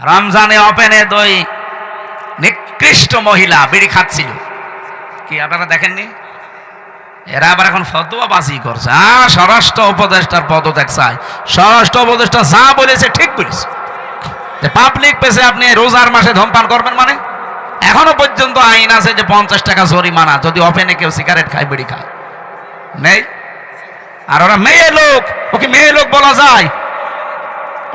রমজানে ওপেনে দুই নিকৃষ্ট মহিলা বিড়ি খাচ্ছিল। কি আপনারা দেখেননি? এরা আবার এখন ফতোয়া বাজি করছে। আ, স্বরাষ্ট্র উপদেষ্টার পদত্যাগ চাই স্বরাষ্ট্র উপদেষ্টা যা বলেছে ঠিক বলেছে। পাবলিক পেছে আপনি রোজার মাসে ধূমপান করবেন মানে? এখনও পর্যন্ত আইন আছে যে পঞ্চাশ টাকা জরিমানা, যদি ওপেনে কেউ সিগারেট খায়, বিড়ি খায়। নেই? আর ওরা মেয়ে লোক। ওকে মেয়ে লোক বলা যায়।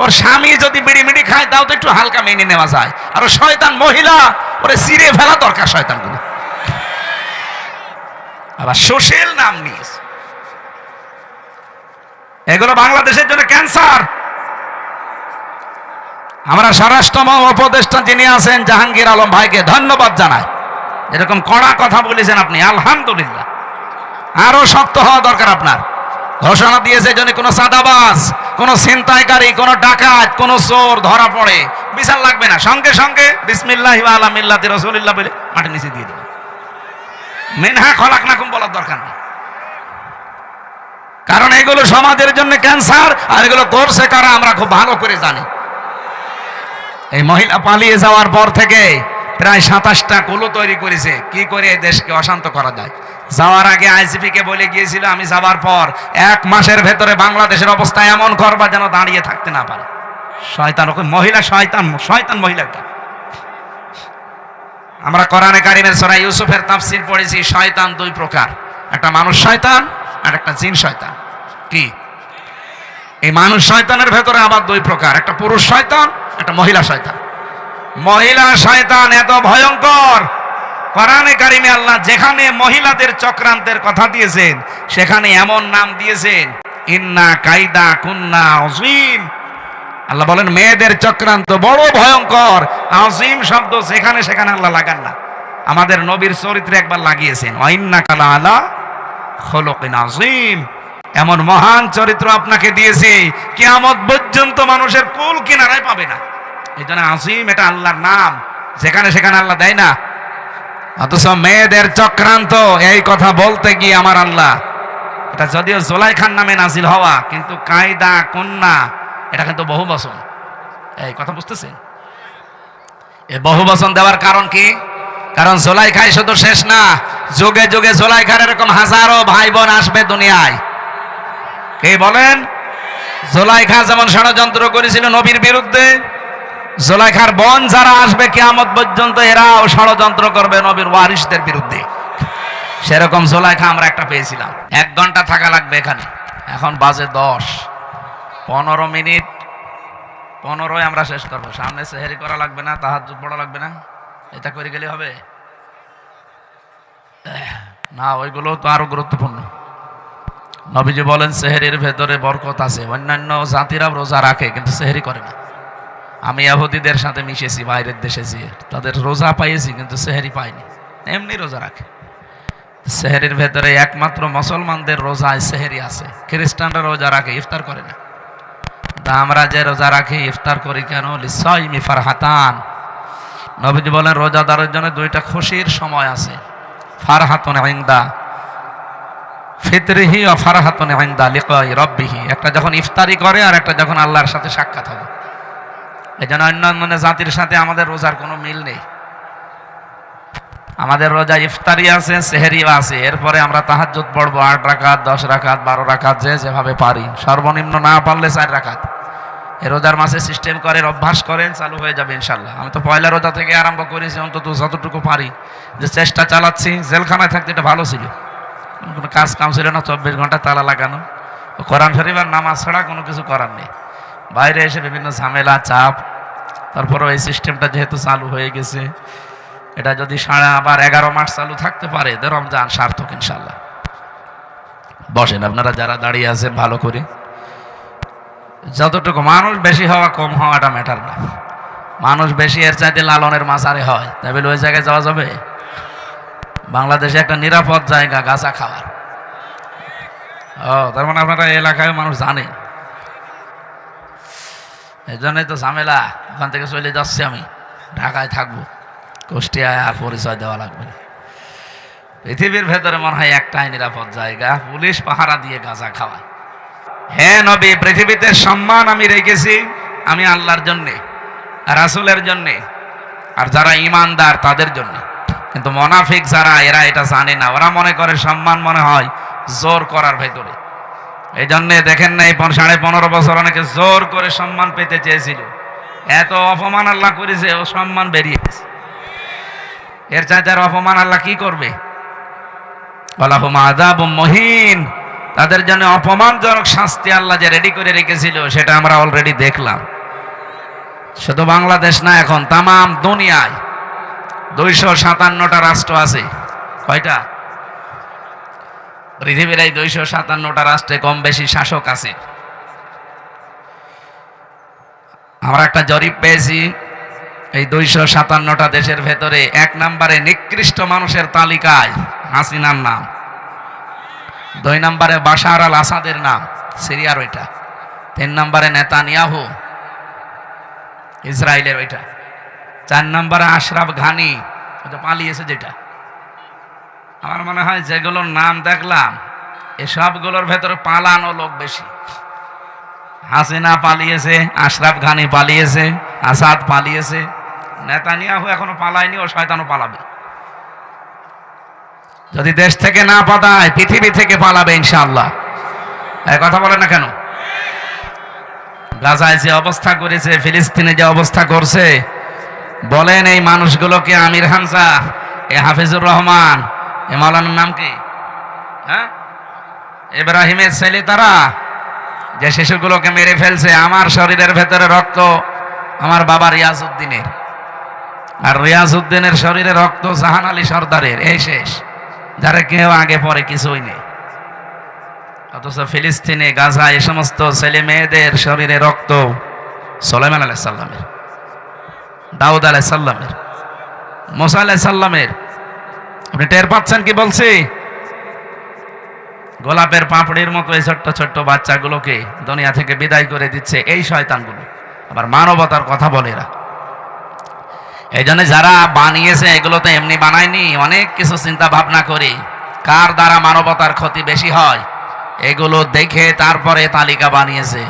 ওর স্বামী যদি বিড়ি মিড়ি খায়, তাও তো একটু হালকা মেনে নেওয়া যায়। আর শয়তান মহিলা, ওরে সিরে ফেলা দরকার শয়তানগুলো। আবার সুশীল নাম নিস এগুলো বাংলাদেশের জন্য ক্যান্সার। আমরা স্বরাষ্ট্র উপদেষ্টা যিনি আছেন, জাহাঙ্গীর আলম ভাইকে ধন্যবাদ জানাই। এরকম কড়া কথা বলেছেন আপনি, আলহামদুলিল্লাহ। আরও শক্ত হওয়া দরকার আপনার। ঘোষণা দিয়েছে যদি কোনো সাদাবাস কোনো ছিনতাইকারী, কোনো ডাকাত, কোনো চোর ধরা পড়ে। বিশাল লাগবে না। সঙ্গে সঙ্গে বিসমিল্লাহ আলা মিল্লাতি রসুলিল্লাহ বলে মাটি নিচে দিয়ে দেবে। মেনহা, খলাক নাকুম বলার দরকার নেই। কারণ এগুলো সমাজের জন্য ক্যান্সার, আর এগুলো করছে কারা আমরা খুব ভালো করে জানি। এই মহিলা পালিয়ে যাওয়ার পর থেকে প্রায় সাতাশটা কুলো তৈরি করেছে। কি করে দেশকে অশান্ত করা যায়? যাওয়ার আগে আইসিপি কে বলে গিয়েছিল, আমি যাওয়ার পর এক মাসের ভেতরে বাংলাদেশের অবস্থা এমন করবা যেন দাঁড়িয়ে থাকতে না পারে। শয়তান, ওকে মহিলা, শয়তান শয়তান মহিলাটা আমরা কোরআনে কারিমের সরা ইউসুফের তাফসির পড়েছি, শয়তান দুই প্রকার। একটা মানুষ শয়তান আর একটা জিন শয়তান। কি? এই মানুষ শয়তানের ভেতরে আবার দুই প্রকার, একটা পুরুষ শয়তান, একটা মহিলা শয়তান। মহিলা শয়তান এত ভয়ঙ্কর কোরআনে কারিমে আল্লাহ যেখানে মহিলাদের চক্রান্তের কথা দিয়েছেন, সেখানে এমন নাম দিয়েছেন, ইন্না কায়দা কুন্না অজিম আল্লাহ বলেন, মেয়েদের চক্রান্ত বড় ভয়ঙ্কর। আজিম শব্দ যেখানে, সেখানে আল্লাহ লাগান না। আমাদের নবীর চরিত্রে একবার লাগিয়েছেন অইন্না কালা আলা খলকিন আজিম এমন মহান চরিত্র আপনাকে দিয়েছে, কিয়ামত পর্যন্ত মানুষের কুল কিনারায় পাবে না। এই জন্য আজিম এটা আল্লাহর নাম। যেখানে, সেখানে আল্লাহ দেয় না। অথচ মেয়েদের চক্রান্ত, এই কথা বলতে গিয়ে আমার আল্লাহ, এটা যদিও জোলাই খান নামে নাজিল হওয়া, কিন্তু কায়দা কন্যা এটা কিন্তু বহু বচন এই কথা বুঝতেছেন? এই বহু বচন দেওয়ার কারণ কি? কারণ জোলাই খাই শুধু শেষ না, যুগে যুগে জোলাই খার এরকম হাজারো ভাই বোন আসবে দুনিয়ায়। কে বলেন? জোলাই খা যেমন ষড়যন্ত্র করেছিল নবীর বিরুদ্ধে জোলাইখার বন যারা আসবে, কেয়ামত পর্যন্ত এরাও ষড়যন্ত্র করবে নবীর ওয়ারিসদের বিরুদ্ধে। সেরকম জোলাইখা আমরা একটা পেয়েছিলাম। এক ঘণ্টা থাকা লাগবে এখানে। এখন বাজে দশ। পনেরো মিনিট। পনেরোই আমরা শেষ করব। সামনে সেহেরি করা লাগবে না তাহার পড়া লাগবে না। এটা করে গেলে হবে? না, ওইগুলো তো আরও গুরুত্বপূর্ণ। নবীজি বলেন, সেহেরির ভেতরে বরকত আছে। অন্যান্য জাতিরা রোজা রাখে, কিন্তু সেহেরি করে না। আমি আহদিদের সাথে মিশেছি, বাইরের দেশে যেয়ে তাদের রোজা পাইয়েছি, কিন্তু সেহেরি পাইনি। এমনি রোজা রাখে। সেহেরির ভেতরে একমাত্র মুসলমানদের রোজায় সেহেরি আছে। খ্রিস্টানরা রোজা রাখে, ইফতার করে না। তা আমরা যে রোজা রাখি, ইফতার করি কেন? লিসাইমি ফারহাতান। নবীজি বলেন, রোজাদারের জন্য দুইটা খুশির সময় আছে। ফারহাতুন ইনদা, ফিতরিহি ও ফারহাতুন ইনদা লিকাই রব্বিহি। একটা যখন ইফতারি করে আর একটা যখন আল্লাহর সাথে সাক্ষাৎ হবে। এই জন্য অন্যান্য জাতির সাথে আমাদের রোজার কোনো মিল নেই। আমাদের রোজা ইফতারি আছে, সেহেরিও আছে। এরপরে আমরা তাহাজ্জুদ পড়ব আট রাকাত, দশ রাখাত বারো রাখাত যে যেভাবে পারি। সর্বনিম্ন না পারলে চার রাখাত এই রোজার মাসে সিস্টেম করেন অভ্যাস করেন, চালু হয়ে যাবে ইনশাল্লাহ আমি তো পয়লা রোজা থেকে আরম্ভ করেছি, অন্তত যতটুকু পারি। যে চেষ্টা চালাচ্ছি, জেলখানায় থাকতে এটা ভালো ছিল। কোনো কাজ কাম ছিল না, চব্বিশ ঘণ্টা তালা লাগানো। কোরআন শরীফ আর নামাজ ছাড়া কোনো কিছু করার নেই। বাইরে এসে বিভিন্ন ঝামেলা, চাপ, তারপরেও এই সিস্টেমটা যেহেতু চালু হয়ে গেছে, এটা যদি সাড়ে আবার এগারো মাস চালু থাকতে পারে রমজান সার্থক ইনশাল্লাহ বসেন আপনারা যারা দাঁড়িয়ে আছেন ভালো করে। যতটুকু মানুষ বেশি হওয়া, কম হওয়াটা ম্যাটার না। মানুষ বেশি এর চাইতে লালনের মাঝারে হয়। তাই ওই জায়গায় যাওয়া যাবে? বাংলাদেশে একটা নিরাপদ জায়গা, গাঁজা খাওয়ার। ও, তার মানে আপনারা এলাকায় মানুষ জানে এই জন্যই তো ঝামেলা। ওখান থেকে চলে যাচ্ছি আমি। ঢাকায় থাকব। কুষ্টিয়ায় আর পরিচয় দেওয়া লাগবে। পৃথিবীর ভেতরে মনে হয় একটাই নিরাপদ জায়গা। পুলিশ পাহারা দিয়ে গাঁজা খাওয়ায়। হ্যাঁ নবী, পৃথিবীতে সম্মান আমি রেখেছি আমি আল্লাহর জন্যে, রাসূলের জন্যে, আর যারা ইমানদার তাদের জন্য। কিন্তু মোনাফিক যারা, এরা এটা জানে না। ওরা মনে করে সম্মান মনে হয় জোর করার ভেতরে। এই জন্যে দেখেন না এই সাড়ে পনেরো বছর অনেকে জোর করে সম্মান পেতে চেয়েছিল। এত অপমান আল্লাহ করেছে, ও সম্মান বেরিয়ে এর চাইতে আর অপমান আল্লাহ কি করবে? মহিন। তাদের জন্য অপমানজনক শাস্তি আল্লাহ যে রেডি করে রেখেছিল, সেটা আমরা অলরেডি দেখলাম। শুধু বাংলাদেশ না, এখন তামাম দুনিয়ায় দুইশো সাতান্নটা রাষ্ট্র আছে। কয়টা? পৃথিবীর এই দুইশো সাতান্নটা রাষ্ট্রে কম বেশি শাসক আছে। আমরা একটা জরিপ পেয়েছি, এই দুইশো সাতান্নটা দেশের ভেতরে এক নম্বরে নিকৃষ্ট মানুষের তালিকায় হাসিনার নাম, দুই নম্বরে বাশার আল আসাদের নাম, সিরিয়ার ওইটা, তিন নম্বরে নেতানিয়াহু, ইসরায়েলের ওইটা, চার নম্বরে আশরাফ ঘানি পালিয়েছে যেটা। আমার মনে হয় যেগুলোর নাম দেখলাম এসবগুলোর ভেতরে পালানো লোক বেশি। হাসিনা পালিয়েছে, আশরাফ ঘানি পালিয়েছে, আসাদ পালিয়েছে, নেতানিয়াহু এখনও পালায়নি, ও শয়তানও পালাবে। যদি দেশ থেকে না পাতায় পৃথিবী থেকে পালাবে ইনশাআল্লাহ। এই কথা বলে না কেন? গাজায় যে অবস্থা করেছে, ফিলিস্তিনে যে অবস্থা করছে, বলেন এই মানুষগুলোকে আমির হামজা, এ হাফিজুর রহমান এ মাওলানার নাম কি? হ্যাঁ? ইব্রাহিমের ছেলে তারা যে শিশুগুলোকে মেরে ফেলছে, আমার শরীরের ভেতরে রক্ত, আমার বাবা রিয়াজউদ্দিনের। আর রিয়াজউদ্দিনের শরীরে রক্ত জাহান আলী সর্দারের, এই শেষ, যারা কেউ আগে পরে কিছুই নেই। অথচ ফিলিস্তিনে, গাজা, এ সমস্ত ছেলে মেয়েদের শরীরে রক্ত সোলেমান আলাহ সাল্লামের দাউদ আলাহ সাল্লামের মোসা আলাহ সাল্লামের আপনি টের পাচ্ছেন কি বলছি? গোলাপের পাপড়ির মতো এই ছোট্ট ছোট্ট বাচ্চাগুলোকে দুনিয়া থেকে বিদায় করে দিচ্ছে এই শয়তানগুলো। আবার মানবতার কথা বলে এরা। এই জন্য যারা বানিয়েছে, এগুলো তো এমনি বানায়নি, অনেক কিছু চিন্তা ভাবনা করে। কার দ্বারা মানবতার ক্ষতি বেশি হয়? এগুলো দেখে তারপরে তালিকা বানিয়েছে।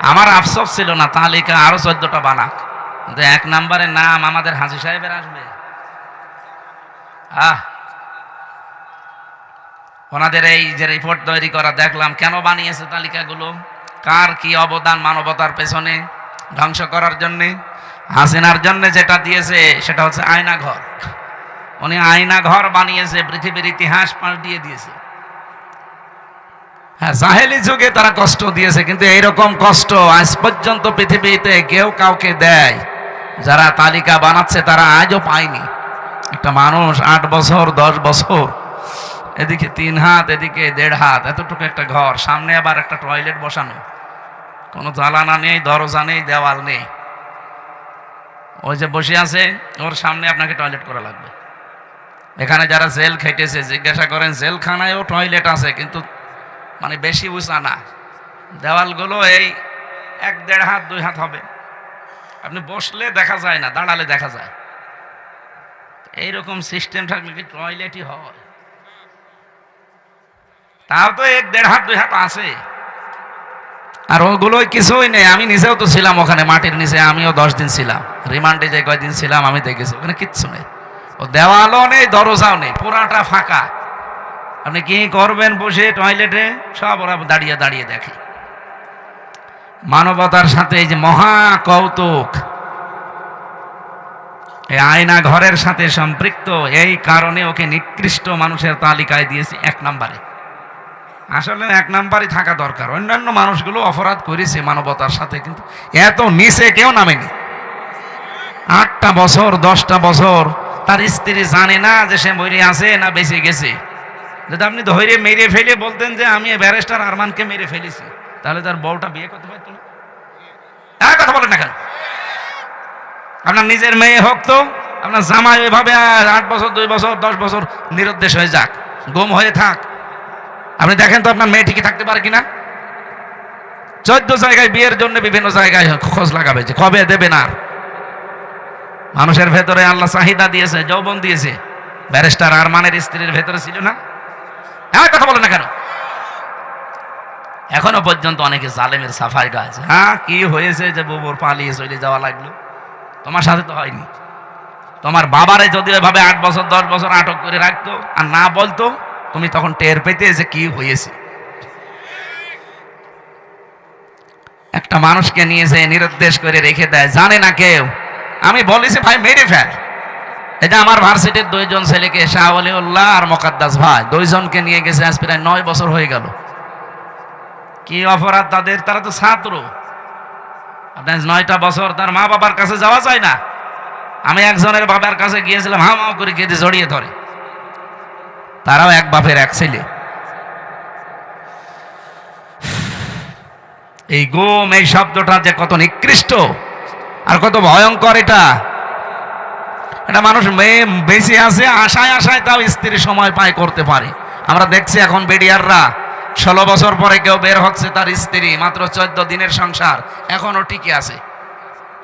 আমার আফসোস ছিল না, তালিকা আরও চোদ্দটা বানাক। কিন্তু এক নম্বরের নাম আমাদের হাজি সাহেবের আসবে। ওনাদের এই যে রিপোর্ট তৈরি করা, দেখলাম কেন বানিয়েছে তালিকাগুলো? কার কি অবদান মানবতার পেছনে ধ্বংস করার জন্যে? হাসিনার জন্য যেটা দিয়েছে, সেটা হচ্ছে আয়না ঘর। উনি আয়না ঘর বানিয়েছে, পৃথিবীর ইতিহাস পাল্টিয়ে দিয়েছে। হ্যাঁ জাহেলি যুগে তারা কষ্ট দিয়েছে, কিন্তু এইরকম কষ্ট আজ পর্যন্ত পৃথিবীতে কেউ কাউকে দেয়। যারা তালিকা বানাচ্ছে, তারা আজও পায়নি। একটা মানুষ আট বছর, দশ বছর, এদিকে তিন হাত, এদিকে দেড় হাত, এতটুকু একটা ঘর, সামনে আবার একটা টয়লেট বসানো। কোনো জ্বালানা নেই, দরজা নেই, দেওয়াল নেই। ওই যে বসে আছে, ওর সামনে আপনাকে টয়লেট করা লাগবে। এখানে যারা জেল খেটেছে জিজ্ঞাসা করেন জেলখানায়ও টয়লেট আছে, কিন্তু মানে বেশি উঁচা না। দেওয়ালগুলো এই এক দেড় হাত, দুই হাত হবে। আপনি বসলে দেখা যায় না, দাঁড়ালে দেখা যায়। এইরকম সিস্টেম থাকলে কি টয়লেটই হয়? তাও তো এক দেড় হাত, দুই হাত আছে। আর ওগুলোই কিছুই নেই। আমি নিজেও তো ছিলাম ওখানে, মাটির নিচে। আমিও দশ দিন ছিলাম। রিমান্ডে যে কয়দিন ছিলাম, আমি দেখেছি। ওখানে কিচ্ছু নেই। ও দেওয়ালও নেই, দরজাও নেই, পুরাটা ফাঁকা। আপনি কি করবেন বসে টয়লেটে? সব ওরা দাঁড়িয়ে দাঁড়িয়ে দেখে। মানবতার সাথে এই যে মহা কৌতুক। আয়না ঘরের সাথে সম্পৃক্ত, এই কারণে ওকে নিকৃষ্ট মানুষের তালিকায় দিয়েছে এক নম্বরে। আসলে এক নাম্বারই থাকা দরকার। অন্যান্য মানুষগুলো অপরাধ করেছে মানবতার সাথে, কিন্তু এত নিচে কেউ নামেনি। আটটা বছর, দশটা বছর, তার স্ত্রী জানে না যে সে মরে আছে না বেঁচে গেছে। যদি আপনি ধৈর্য মেরে ফেলে বলতেন যে আমি ব্যারিস্টার আরমানকে মেরে ফেলেছি, তাহলে তার বউটা বিয়ে করতে পারতো না। কথা বলেন না কেন? আপনার নিজের মেয়ে হোক তো, আপনার জামাই ওইভাবে আট বছর, দুই বছর, দশ বছর নিরুদ্দেশ হয়ে যাক, গুম হয়ে থাক। আপনি দেখেন তো আপনার মেয়ে ঠিকই থাকতে পারে কিনা? চোদ্দ জায়গায় বিয়ের জন্য বিভিন্ন জায়গায় খোঁজ লাগাবে যে কবে দেবে না আর। মানুষের ভেতরে আল্লাহ চাহিদা দিয়েছে, যৌবন দিয়েছে। ব্যারিস্টার আরমানের স্ত্রীর ভেতরে ছিল না? হ্যাঁ কথা বলে না কেন? এখনও পর্যন্ত অনেকে জালেমের সাফাই গাছ হ্যাঁ কি হয়েছে যে বুবুর পালিয়ে চলে যাওয়া লাগল? তোমার সাথে তো হয়নি। তোমার বাবারে যদি এভাবে আট বছর, দশ বছর আটক করে রাখতো আর না বলতো, তুমি তখন টের পেতে যে কি হয়েছে। একটা মানুষকে নিয়ে যে নিরুদ্দেশ করে রেখে দেয়, জানে না কেউ। আমি বলেছি, ভাই, মেরে ফেল। এটা আমার ভার্সিটির দুইজন ছেলেকে, শাহ আলিউল্লাহ আর মোকাদ্দাস ভাই। দুইজনকে নিয়ে গেছে, আজ প্রায় নয় বছর হয়ে গেল। কি অপরাধ তাদের? তারা তো ছাত্র। আপনার নয়টা বছর তার মা বাবার কাছে যাওয়া যায় না। আমি একজনের বাবার কাছে গিয়েছিলাম, হাও হাও করে কেঁদে জড়িয়ে ধরে। তারাও এক বাপের এক ছেলে। এই গোম, এই শব্দটা যে কত নিকৃষ্ট আর কত ভয়ঙ্কর এটা। এটা মানুষ মেয়ে বেঁচে আছে, আশায় আশায় তাও স্ত্রী সময় পায় করতে পারে। আমরা দেখছি এখন বেডিয়াররা। ষোলো বছর পরে কেউ বের হচ্ছে তার স্ত্রী, মাত্র চোদ্দ দিনের সংসার এখনও টিকে আছে।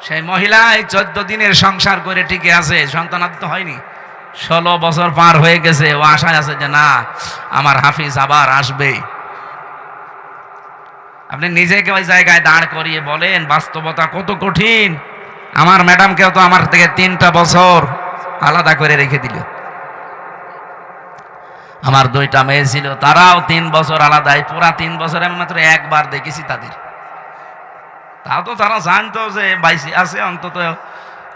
সেই মহিলা এই চোদ্দ দিনের সংসার করে টিকে আছে, সন্তানাদ তো হয়নি। ষোলো বছর পার হয়ে গেছে, ও আশায় আছে যে না, আমার হাফিজ আবার আসবেই আপনি নিজেকে ওই জায়গায় দাঁড় করিয়ে বলেন, বাস্তবতা কত কঠিন। আমার ম্যাডামকেও তো আমার থেকে তিনটা বছর আলাদা করে রেখে দিল। আমার দুইটা মেয়ে ছিল, তারাও তিন বছর আলাদাই, পুরা তিন বছর আমি মাত্র একবার দেখেছি তাদের। তাও তো তারা জানতো যে বাইসি আছে, অন্তত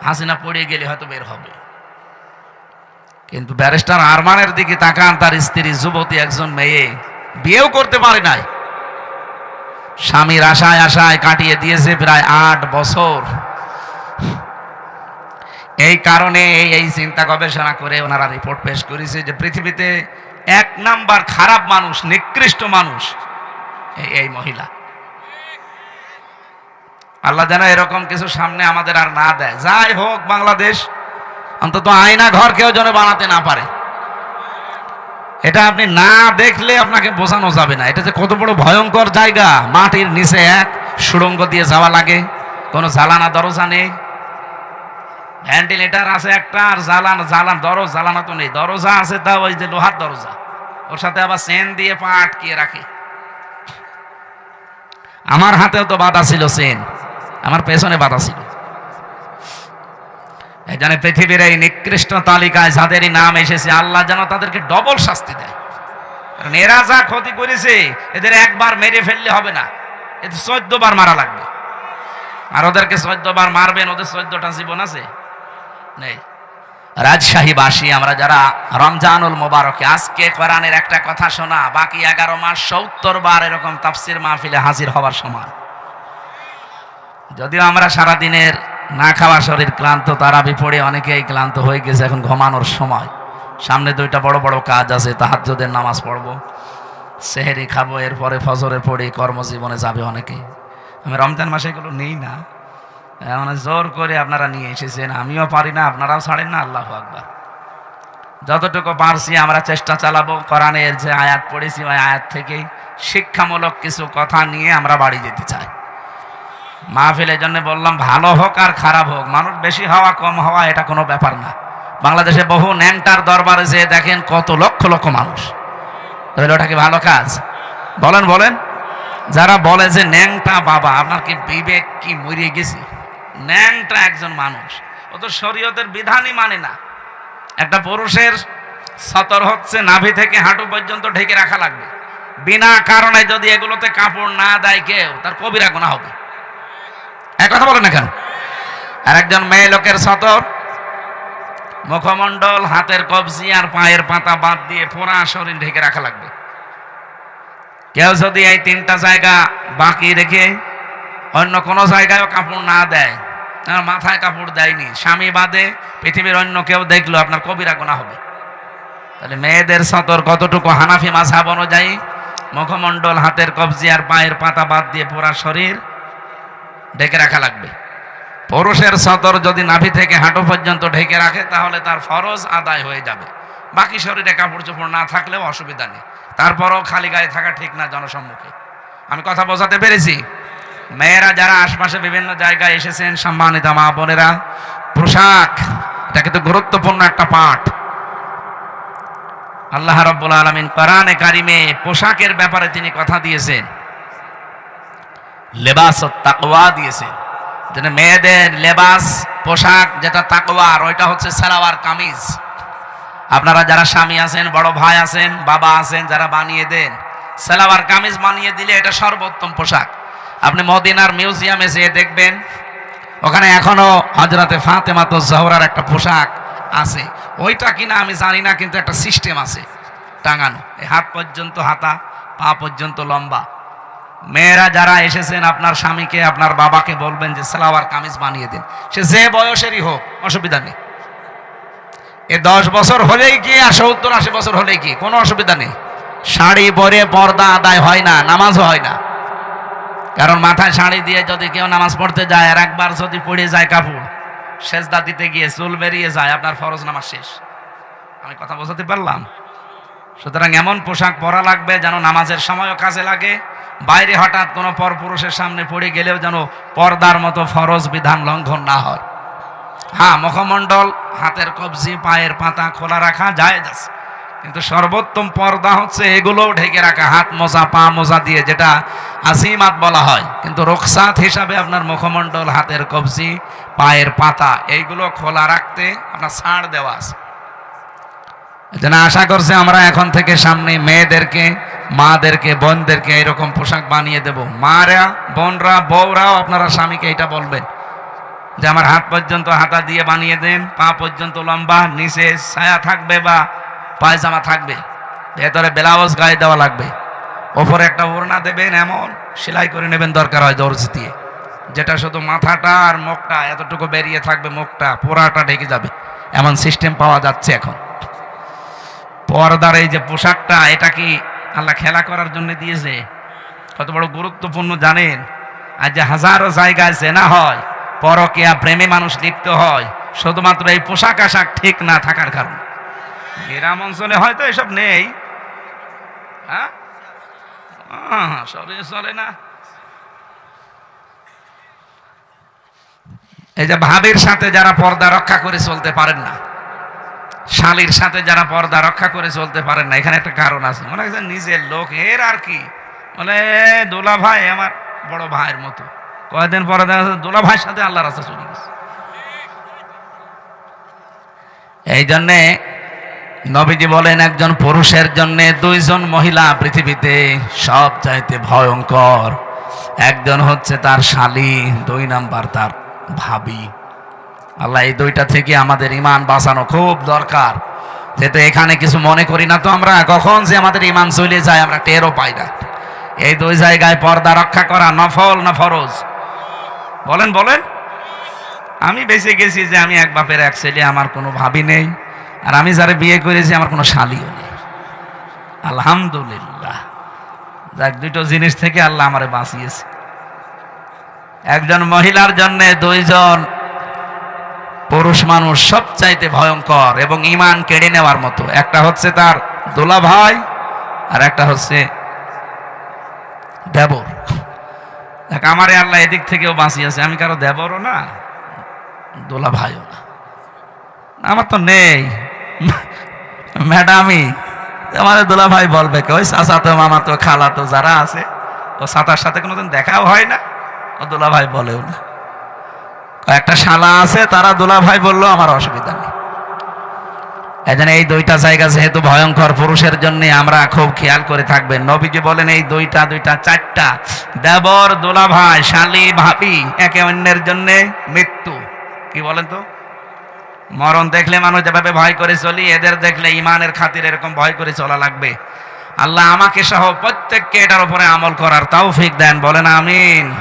হাসিনা পড়ে গেলে হয়তো বের হবে। কিন্তু ব্যারিস্টার আরমানের দিকে তাকান, তার স্ত্রী যুবতী একজন মেয়ে, বিয়েও করতে পারে নাই। স্বামীর আশায় আশায় কাটিয়ে দিয়েছে প্রায় আট বছর। এই কারণে এই এই চিন্তা গবেষণা করে ওনারা রিপোর্ট পেশ করেছে যে পৃথিবীতে এক নাম্বার খারাপ মানুষ, নিকৃষ্ট মানুষ, এই মহিলা। আল্লাহ যেন এরকম কিছু সামনে আমাদের আর না দেয়। যাই হোক, বাংলাদেশ, অন্তত আয়না ঘর কেউ যেন বানাতে না পারে। এটা আপনি না দেখলে আপনাকে বোঝানো যাবে না। এটা যে কত বড় ভয়ঙ্কর জায়গা। মাটির নিচে এক সুড়ঙ্গ দিয়ে যাওয়া লাগে। কোনো জ্বালানা দরজা নেই। ভেন্টিলেটার আছে একটা, আর জ্বালান জ্বালান, দরজ, জ্বালানা তো নেই। দরজা আছে তা ওই যে লোহার দরজা। ওর সাথে আবার সেন দিয়ে পা আটকিয়ে রাখে। আমার হাতেও তো বাধা ছিল সেন। আমার পেছনে বাধা ছিল। জন্য পৃথিবীর এই নিকৃষ্ট তালিকায় যাদেরই নাম এসেছে, আল্লাহ যেন তাদেরকে ডবল শাস্তি দেয়। কারণ এরা যা ক্ষতি করেছে, এদের একবার মেরে ফেললে হবে না। এদের চোদ্দ বার মারা লাগবে। আর ওদেরকে চোদ্দ বার মারবেন, ওদের চোদ্দটা জীবন আছে। নেই। রাজশাহীবাসী, আমরা যারা রমজানুল মোবারকে, আজকে কোরআনের একটা কথা শোনা, বাকি এগারো মাস সত্তর বার এরকম তাফসির মাহফিলে হাজির হওয়ার সময় যদিও আমরা সারা দিনের না খাওয়া শরীর ক্লান্ত, তারা বিপড়ে অনেকেই ক্লান্ত হয়ে গেছে, এখন ঘুমানোর সময়। সামনে দুইটা বড় বড় কাজ আছে, তাহাজ্জুদের নামাজ পড়ব, সেহেরি খাব, এরপরে ফজরে পড়ি, কর্মজীবনে যাবে অনেকেই। আমি রমজান মাসে এগুলো নেই না। মানে জোর করে আপনারা নিয়ে এসেছেন, আমিও পারি না, আপনারাও ছাড়েন না, আল্লাহ আকবার। যতটুকু পারছি আমরা চেষ্টা চালাবো, কোরআনের যে আয়াত পড়েছি ওই আয়াত থেকেই শিক্ষামূলক কিছু কথা নিয়ে আমরা বাড়ি যেতে চাই। মাহফিলের জন্য বললাম, ভালো হোক আর খারাপ হোক, মানুষ বেশি হওয়া, কম হওয়া, এটা কোনো ব্যাপার না। বাংলাদেশে বহু ন্যাংটার দরবারে যে দেখেন, কত লক্ষ লক্ষ মানুষ। তাহলে ওটা কি ভালো কাজ? বলেন বলেন। যারা বলে যে ন্যাংটা বাবা, আপনার কি বিবেক কি মরিয়ে গেছে? ন্যাংটা একজন মানুষ। ও তো শরীয়তের বিধানই মানে না। একটা পুরুষের সতর হচ্ছে নাভি থেকে হাঁটু পর্যন্ত ঢেকে রাখা লাগবে। বিনা কারণে যদি এগুলোতে কাপড় না দেয় কেউ, তার কবিরা গোনা হবে। এক কথা বলেন না কেন? আর একজন মেয়ে লোকের সতর, মুখমণ্ডল, হাতের কবজি আর পায়ের পাতা বাদ দিয়ে পুরা শরীর ঢেকে রাখা লাগবে। কেউ যদি এই তিনটা জায়গা বাকি রেখে অন্য কোনো জায়গায় কাপড় না দেয় আর মাথায় কাপড় দেয়নি। স্বামী বাদে পৃথিবীর অন্য কেউ দেখল আপনার কবিরা গোনা হবে। তাহলে মেয়েদের সতর কতটুকু হানাফি মাঝাব অনুযায়ী? মুখমণ্ডল, হাতের কবজি আর পায়ের পাতা বাদ দিয়ে পুরা শরীর ঢেকে রাখা লাগবে। পুরুষের সতর যদি নাভি থেকে হাঁটু পর্যন্ত ঢেকে রাখে, তাহলে তার ফরজ আদায় হয়ে যাবে। বাকি শরীরে কাপড় চোপড় না থাকলেও অসুবিধা নেই। তারপরও খালি গায়ে থাকা ঠিক না জনসম্মুখে। আমি কথা বোঝাতে পেরেছি? মেয়েরা যারা আশপাশে বিভিন্ন জায়গায় এসেছেন, সম্মানিত মা বোনেরা, পোশাক, এটা কিন্তু গুরুত্বপূর্ণ একটা পাঠ। আল্লাহ রব্বুল আলমিন কোরআনে কারিমে পোশাকের ব্যাপারে তিনি কথা দিয়েছেন। লেবাস তাকওয়া দিয়েছেন। যেন মেয়েদের লেবাস, পোশাক, যেটা তাকওয়ার ওইটা হচ্ছে সালাওয়ার কামিজ। আপনারা যারা স্বামী আছেন, বড় ভাই আছেন, বাবা আছেন, যারা বানিয়ে দেন সালাওয়ার কামিজ বানিয়ে দিলে এটা সর্বোত্তম পোশাক। আপনি মদিনার মিউজিয়ামে যেয়ে দেখবেন, ওখানে এখনও হজরতে ফাতেমাতো জহরার একটা পোশাক আছে। ওইটা কিনা আমি জানি না, কিন্তু একটা সিস্টেম আছে টাঙানো। হাত পর্যন্ত হাতা, পা পর্যন্ত লম্বা। মেয়েরা যারা এসেছেন, আপনার স্বামীকে, আপনার বাবাকে বলবেন যে, সালাওয়ার কামিজ বানিয়ে দিন। সে যে বয়সেরই হোক, অসুবিধা নেই। এ দশ বছর হলেই কি, আর সত্তর আশি বছর হলেই কি? কোনো অসুবিধা নেই। শাড়ি পরে পর্দা আদায় হয় না, নামাজও হয় না। কারণ মাথায় শাড়ি দিয়ে যদি কেউ নামাজ পড়তে যায় আর একবার যদি পড়ে যায় কাপড়, সেজদা দিতে গিয়ে চুল বেরিয়ে যায়, আপনার ফরজ নামাজ শেষ। আমি কথা বোঝাতে পারলাম? সুতরাং এমন পোশাক পরা লাগবে যেন নামাজের সময়ও কাজে লাগে, বাইরে হঠাৎ কোনো পরপুরুষের সামনে পড়ে গেলেও যেন পর্দার মতো ফরজ বিধান লঙ্ঘন না হয়। হ্যাঁ মুখমণ্ডল, হাতের কবজি, পায়ের পাতা খোলা রাখা যায় আছে। কিন্তু সর্বোত্তম পর্দা হচ্ছে এগুলোও ঢেকে রাখা, হাত মোজা, পা মোজা দিয়ে যেটা আসিমাত বলা হয়। কিন্তু রোকসাত হিসাবে আপনার মুখমণ্ডল, হাতের কবজি, পায়ের পাতা, এইগুলো খোলা রাখতে আপনার ছাড় দেওয়া আছে। যেন আশা করছে আমরা এখন থেকে সামনে মেয়েদেরকে, মাদেরকে, বোনদেরকে এরকম পোশাক বানিয়ে দেব। মারা, বোনরা, বউরাও আপনারা স্বামীকে এটা বলবেন যে আমার হাত পর্যন্ত হাতা দিয়ে বানিয়ে দেন, পা পর্যন্ত লম্বা, নিচে ছায়া থাকবে বা পায়জামা থাকবে, ভেতরে ব্লাউজ গায়ে দেওয়া লাগবে। ওপরে একটা ওড়না দেবেন এমন, সেলাই করে নেবেন দরকার হয় দর্জি দিয়ে। যেটা শুধু মাথাটা আর মুখটা, এতটুকু বেরিয়ে থাকবে মুখটা, পোড়াটা ঢেকে যাবে। এমন সিস্টেম পাওয়া যাচ্ছে এখন। পর্দার এই যে পোশাকটা, এটা কি আল্লাহ খেলা করার জন্য দিয়েছে? কত বড় গুরুত্বপূর্ণ জানেন? আর যে হাজারো জায়গায় জেনা হয়, পরকিয়া, প্রেমে মানুষ লিপ্ত হয়, শুধুমাত্র এই পোশাক আশাক ঠিক না থাকার কারণে। গ্রাম অঞ্চলে হয়তো এসব নেই। হ্যাঁ? চলে না। এই যে ভাবির সাথে যারা পর্দা রক্ষা করে চলতে পারেন না, শালির সাথে যারা পর্দা রক্ষা করে চলতে পারেন না, এখানে একটা কারণ আছে। মনে হচ্ছে নিজের লোক এর আর কি? বলে দোলা ভাই আমার বড় ভাইয়ের মতো। কয়েকদিন পরে দেখা যাচ্ছে দোলা ভাইয়ের সাথে আল্লাহ রাস্তা চলে গেছে। এই জন্যে নবীজি বলেন, একজন পুরুষের জন্য দুইজন মহিলা পৃথিবীতে সব চাইতে ভয়ঙ্কর। একজন হচ্ছে তার শালী, দুই নাম্বার তার ভাবি। আল্লাহ, এই দুইটা থেকে আমাদের ইমান বাঁচানো খুব দরকার। যেহেতু এখানে কিছু মনে করি না তো আমরা, কখন যে আমাদের ইমান চলে যায় আমরা টেরও পাই না। এই দুই জায়গায় পর্দা রক্ষা করা নফল না ফরজ? বলেন বলেন। আমি বেঁচে গেছি যে আমি এক বাপের এক ছেলে, আমার কোনো ভাবি নেই। আর আমি যারা বিয়ে করেছি, আমার কোনো শালিও নেই। আলহামদুলিল্লাহ। যাক, দুটো জিনিস থেকে আল্লাহ আমারে বাঁচিয়েছে। একজন মহিলার জন্য দুইজন পুরুষ মানুষ সবচাইতে ভয়ঙ্কর এবং ইমান কেড়ে নেওয়ার মতো। একটা হচ্ছে তার দোলা ভাই আর একটা হচ্ছে দেবর। দেখ, আমারে আল্লাহ এদিক থেকেও বাঁচিয়েছে। আমি কারও দেবরও না দোলা ভাইও না। আমার তো নেই। ম্যাডামই, আমাদের দোলা ভাই বলবে কি, ওই চাচা তো, মামা তো, খালা তো, যারা আছে, ও সাতার সাথে কোনোদিন দেখাও হয় না? ও দোলা ভাই বলেও না। একটা শালা আছে, তারা দোলা ভাই বলল, আমার অসুবিধা নেই। এজন্য এই দুইটা জায়গা যেহেতু ভয়ঙ্কর, পুরুষের জন্য আমরা খুব খেয়াল করে থাকবেন। নবীজি বলেন, এই দুইটা দুইটা, চারটা, দেবর দোলা ভাই শালি, ভাবি, একে অন্যের জন্য মৃত্যু। কি বলেন তো? মরণ দেখলে মানুষ যেভাবে ভয় করে চলি, এদের দেখলে ইমানের খাতির এরকম ভয় করে চলা লাগবে। আল্লাহ আমাকে সহ প্রত্যেককে এটার উপরে আমল করার তাও তৌফিক দেন, বলেন আমিন।